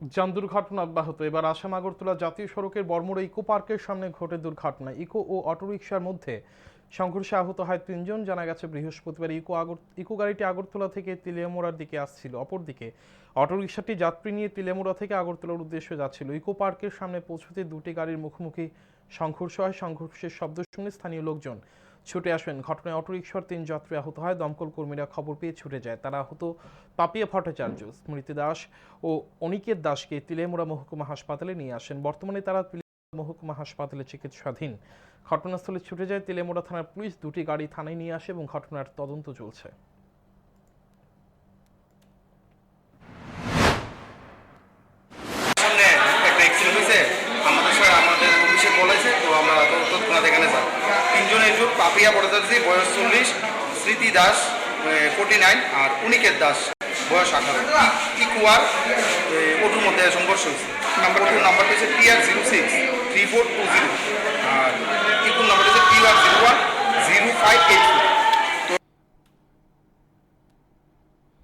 যান দুর্ঘটনা অব্যাহত এবার আসাম আগরতলা জাতীয় সড়কের বর্মরা ইকো পার্কের সামনে ঘটে দুর্ঘটনা। ইকো ও অটোরিকশার মধ্যে সংঘর্ষে আহত হয় তিনজন। জানা গেছে, বৃহস্পতিবার ইকো আগর ইকো গাড়িটি আগরতলা থেকে তিলিয়ামোড়ার দিকে আসছিল। অপরদিকে, অটোরিকশাটি যাত্রী নিয়ে তিলিয়ামোড়া থেকে আগরতলার উদ্দেশ্যে যাচ্ছিল। ইকো পার্কের সামনে পৌঁছতে দুটি গাড়ির মুখোমুখি সংঘর্ষ হয়। সংঘর্ষের শব্দ শুনে স্থানীয় লোকজন ছুটে আসেন। ঘটনায় অটোরিকশার তিন যাত্রী আহত হয়। দমকল কর্মীরা খবর পেয়ে ছুটে যায়। তারা আহত পাপিয়া ভট্টাচার্য, স্মৃতি দাস ও অনিকেত দাসকে তিলেমুড়া মহকুমা হাসপাতালে নিয়ে আসেন। বর্তমানে তারা মহকুমা হাসপাতালে চিকিৎসাধীন। ঘটনাস্থলে ছুটে যায় তিলেমুড়া থানার পুলিশ। দুটি গাড়ি থানায় নিয়ে আসে এবং ঘটনার তদন্ত চলছে। আমাদের বলেছে তো আমরা তৎক্ষণাৎ এখানে যাব। জোট পাপিয়া পড়াচ্ছি বয়স চল্লিশ স্মৃতি দাস ফোর্টি নাইন আর উনিকেত দাস বয়স আঠারো। ইকুয়ার ওটুর মধ্যে সংঘর্ষ হয়েছে। নাম্বার টু নাম্বারটা হচ্ছে TR zero six two zero